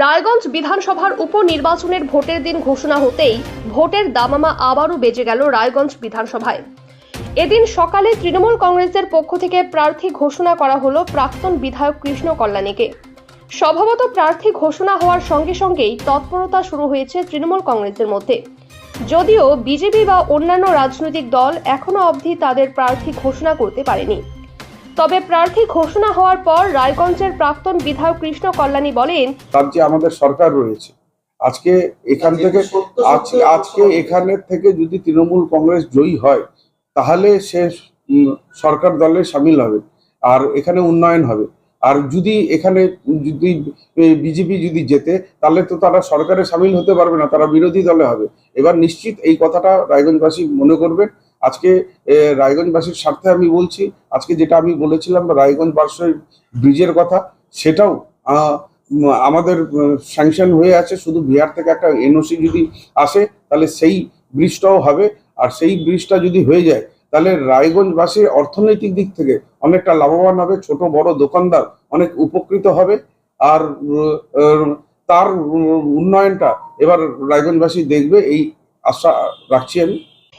রায়গঞ্জ বিধানসভার উপনির্বাচনের ভোটের দিন ঘোষণা হতেই ভোটের দামামা আবারও বেজে গেল রায়গঞ্জ বিধানসভায়। এদিন সকালে তৃণমূল কংগ্রেসের পক্ষ থেকে প্রার্থী ঘোষণা করা হলো প্রাক্তন বিধায়ক কৃষ্ণ কল্যাণীকে। স্বভাবত প্রার্থী ঘোষণা হওয়ার সঙ্গে সঙ্গেই তৎপরতা শুরু হয়েছে তৃণমূল কংগ্রেসের মধ্যে। যদিও বিজেপি বা অন্যান্য রাজনৈতিক দল এখনও অবধি তাদের প্রার্থী ঘোষণা করতে পারেনি। তবে প্রার্থী ঘোষণা হওয়ার পর রায়গঞ্জের প্রাক্তন বিধায়ক কৃষ্ণ কল্যাণী বলেন রাজ্যে আমাদের সরকার রয়েছে, আজকে এখান থেকে, আজকে এখানের থেকে যদি তৃণমূল কংগ্রেস জয়ী হয়, তাহলে সে সরকার দলে সামিল হবে, আর এখানে উন্নয়ন হবে। আর যদি এখানে, যদি বিজেপি যদি জেতে, তাহলে তো তারা সরকারে সামিল হতে পারবে না, তারা বিরোধী দলে হবে। এবার নিশ্চিত এই কথাটা রায়গঞ্জবাসী মনে করবেন আজকে রায়গঞ্জবাসীর স্বার্থে আমি বলছি, আজকে যেটা আমি বলেছিলাম রায়গঞ্জ বার্ষিক ব্রিজের কথা, সেটাও আমাদের স্যাংশন হয়ে আছে, শুধু বিহার থেকে একটা এনওসি যদি আসে, তাহলে সেই ব্রিজটাও হবে, আর সেই ব্রিজটা যদি হয়ে যায়, তাহলে রায়গঞ্জবাসীর অর্থনৈতিক দিক থেকে অনেকটা লাভবান হবে, ছোট বড় দোকানদার অনেক উপকৃত হবে, আর তার উন্নয়নটা এবার রায়গঞ্জবাসী দেখবে, এই আশা রাখছি আমি।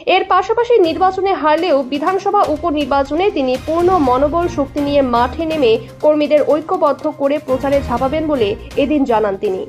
এর পাশাপাশি নির্বাচনে হারলেও বিধানসভা উপনির্বাচনে তিনি পূর্ণ মনোবল শক্তি নিয়ে মাঠে নেমে কর্মীদের ঐক্যবদ্ধ করে প্রচারে ঝাঁপাবেন বলে এদিন জানান তিনি।